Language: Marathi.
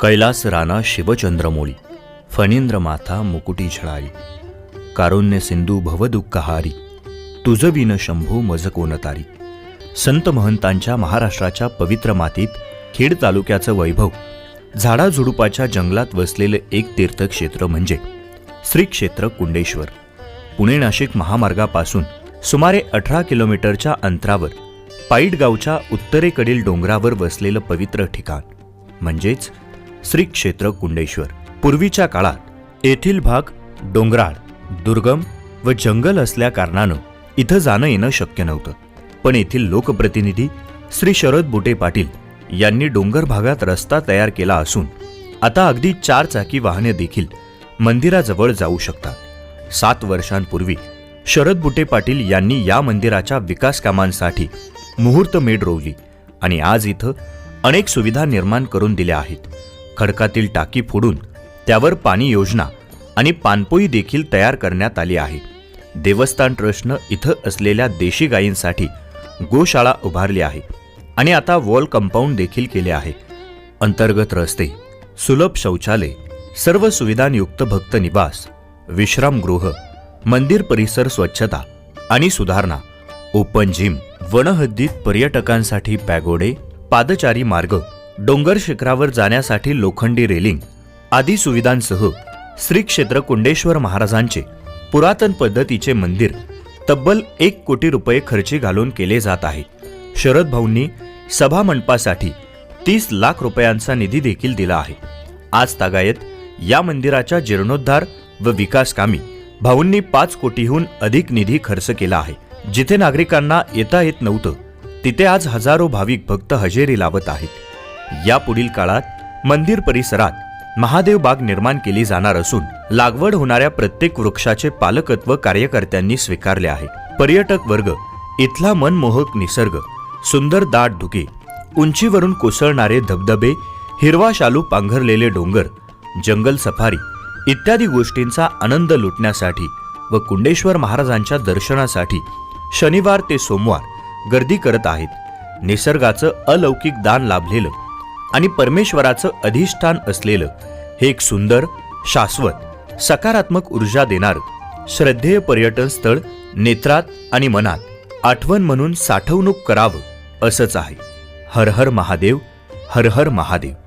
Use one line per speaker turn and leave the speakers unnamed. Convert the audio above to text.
कैलास राणा शिवचंद्रमोळी फणींद्र माथा मुकुटी झळाळी कारुण्य सिंधू भवदुःखहारी तुझविन शंभू मज कोणतारी संत महंतांच्या महाराष्ट्राच्या पवित्र मातीत खेड तालुक्याचं वैभव झाडाझुडुपाच्या जंगलात वसलेलं एक तीर्थक्षेत्र म्हणजे श्री क्षेत्र कुंडेश्वर. पुणे नाशिक महामार्गापासून सुमारे अठरा किलोमीटरच्या अंतरावर पाईट गावच्या उत्तरेकडील डोंगरावर वसलेलं पवित्र ठिकाण म्हणजेच श्री क्षेत्र कुंडेश्वर पूर्वीच्या काळात येथील भाग डोंगराळ दुर्गम व जंगल असल्या कारणानं इथं जाणं येणं शक्य नव्हतं. पण येथील लोकप्रतिनिधी श्री शरद बुटे पाटील यांनी डोंगर भागात रस्ता तयार केला असून आता अगदी चार चाकी वाहने देखील मंदिराजवळ जाऊ शकतात. सात वर्षांपूर्वी शरद बुटे पाटील यांनी या मंदिराच्या विकास कामांसाठी मुहूर्तमेढ रोवली आणि आज इथं अनेक सुविधा निर्माण करून दिल्या आहेत. खडकातील टाकी फोडून त्यावर पाणी योजना आणि पाणपोई देखील तयार करण्यात आली आहे. देवस्थान ट्रस्टनं इथं असलेल्या देशी गायींसाठी गोशाळा उभारली आहे आणि आता वॉल कंपाऊंड देखील केले आहे. अंतर्गत रस्ते सुलभ शौचालय सर्व सुविधांयुक्त भक्त निवास विश्रामगृह मंदिर परिसर स्वच्छता आणि सुधारणा ओपन जिम वनहद्दीत पर्यटकांसाठी पॅगोडे पादचारी मार्ग डोंगर शिखरावर जाण्यासाठी लोखंडी रेलिंग आदी सुविधांसह श्री क्षेत्र कुंडेश्वर महाराजांचे पुरातन पद्धतीचे मंदिर तब्बल एक कोटी रुपये खर्ची घालून केले जात आहे. शरद भाऊंनी सभा मंडपासाठी तीस लाख रुपयांचा निधी देखील दिला आहे. आज तागायत या मंदिराच्या जीर्णोद्धार व विकास कामी भाऊंनी पाच कोटीहून अधिक निधी खर्च केला आहे. जिथे नागरिकांना येता येत नव्हतं तिथे आज हजारो भाविक भक्त हजेरी लावत आहेत. यापुढील काळात मंदिर परिसरात महादेव बाग निर्माण केली जाणार असून लागवड होणाऱ्या प्रत्येक वृक्षाचे पालकत्व कार्यकर्त्यांनी स्वीकारले आहे. पर्यटक वर्ग इथला मनमोहक निसर्ग सुंदर दाट धुके उंचीवरून कोसळणारे धबधबे हिरवा शालू पांघरलेले डोंगर जंगल सफारी इत्यादी गोष्टींचा आनंद लुटण्यासाठी व कुंडेश्वर महाराजांच्या दर्शनासाठी शनिवार ते सोमवार गर्दी करत आहेत. निसर्गाचं अलौकिक दान लाभलेलं आणि परमेश्वराचं अधिष्ठान असलेलं हे एक सुंदर शाश्वत सकारात्मक ऊर्जा देणारं श्रद्धेय पर्यटन स्थळ नेत्रात आणि मनात आठवण म्हणून साठवणूक करावं असंच आहे. हर हर महादेव हर हर महादेव.